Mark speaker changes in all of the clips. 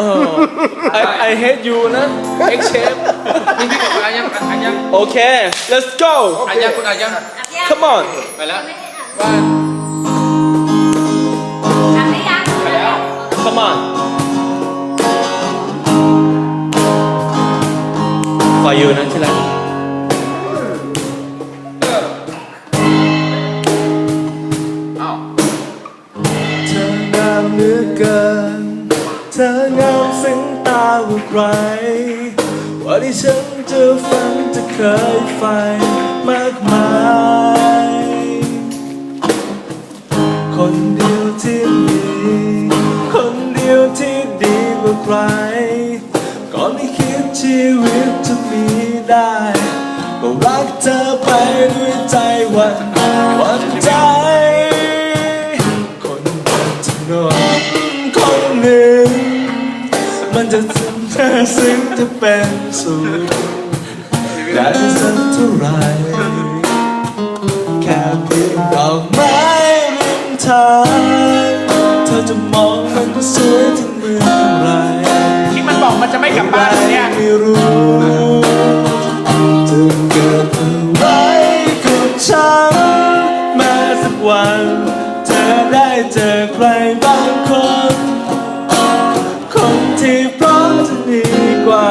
Speaker 1: เออ I I hate you นะ X shape
Speaker 2: พี่พี่บอกอ่านยังอ่านยัง
Speaker 1: โอเค let's go
Speaker 2: อ่านยังคุณอ่านยัง
Speaker 1: come on
Speaker 2: ไปแล้วว่า
Speaker 3: ทำได้ยัง
Speaker 2: ไปแล้ว
Speaker 1: come on for you นะที่รัก
Speaker 2: อ้าว
Speaker 1: เธองามเหลือเกิน เธองามสิ้นตาว่าใครว่าที่ฉันจะฝันจะเคยใฝ่มากมาย คนเดียวที่มี คนเดียวที่ดีกว่าใคร ก่อนที่คิดชีวิตจะมีได้ก็รักเธอไปด้วยใจหวันหวันใจ คนเดียวที่นอน จะทำเธอซึ้งจะเป็นสุขได้สักเท่าไรแค่เพียงดอกไม้ริมทางเธอจะมองมันสวยถึงเมื่อไหร
Speaker 2: ที่มันบอกมันจะไม่กลับบ้านเนี่ย
Speaker 1: ไม่รู้จะเกิดอะไรกับฉันแม้สักวัน เธอได้เจอใครบางคน ว่า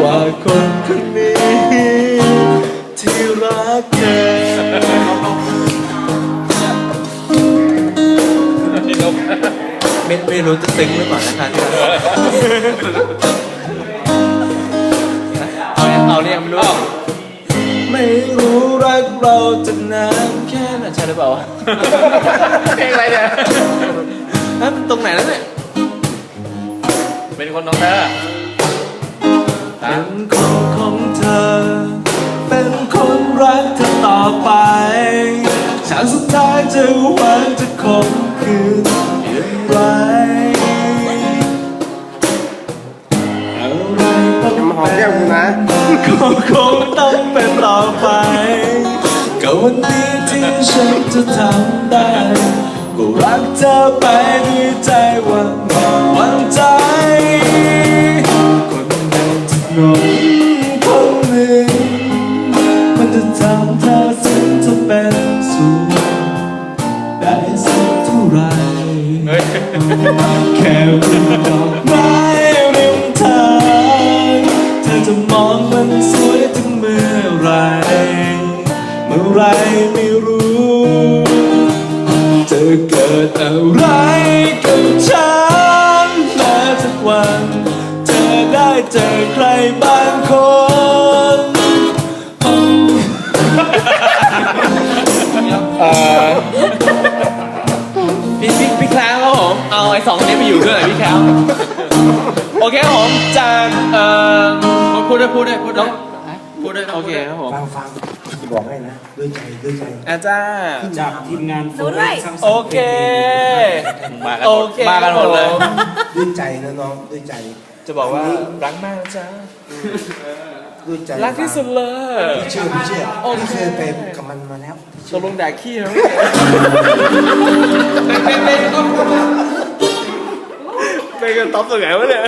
Speaker 1: กว่าคนคนนี้ ที่รักเธอไม่ไม่รู้จะซึ้งหรือเปล่านะคะที่รักเอาเนี่ยเอาเนี่ยไม่รู้ไม่รู้รักเราจะนานแค่ไหนใช่หรือเปล่าวะ
Speaker 2: เพลงอะไรเนี่ย
Speaker 1: ฮะมันตรงไหนแล้วเนี่ย
Speaker 2: เป็นคนน้องเธอ
Speaker 1: เป็นคนของเธอ เป็นคนรักเธอต่อไปฉากสุดท้ายจะหวานจะคมคืนอย่างไรอะไรต้อง
Speaker 4: หอมแก้มนะ
Speaker 1: ก็คงต้องเป็นต่อไปก็วันนี้ที่ฉันจะทำได้ ก็รักเธอไปด้วยใจหวัน จะทำเธอสิ้นจะเป็นสุขได้สักเท่าไรแค่เป็นดอกไม้ริมทางเธอจะมองมันสวยถึงเมื่อไรเมื่อไรไม่รู้จะเกิดอะไรกับฉันและสักวัน เธอได้เจอใครบ้าง เอาไอ้สองคนนี้ไปอยู่ด้วยหน่อยพี่แคล้วโอเคครับผมจากเอ่อ
Speaker 2: พูดด้วยพูดด้วยพูดด้วยพูดด้วย
Speaker 1: โอเคครับผม
Speaker 4: ฟังฟังจะบอกให้นะ ด้วยใจด้วยใจ
Speaker 1: อาจารย์
Speaker 4: จากทีมงาน
Speaker 3: ดูด้วย
Speaker 1: โอเค
Speaker 2: มากัน
Speaker 1: โอ
Speaker 2: หมด
Speaker 1: เค
Speaker 2: มากันหมดเลย
Speaker 1: ครับผ
Speaker 4: ด้วยใจนะน้องด้วยใจ
Speaker 1: จะบอกว่ารักมากนะจ้า
Speaker 4: ด้วยใจ
Speaker 1: รักที่สุดเลย
Speaker 4: พี่เชื่อพี่เชื่อ
Speaker 1: โอเค
Speaker 4: พี่เคยไปกับมันมาแล้ว
Speaker 1: ตกลงแดกขี้นะ
Speaker 2: เป็นเป็น
Speaker 1: เป็นกันต๊อ ปตรงไหนวะเนี่ย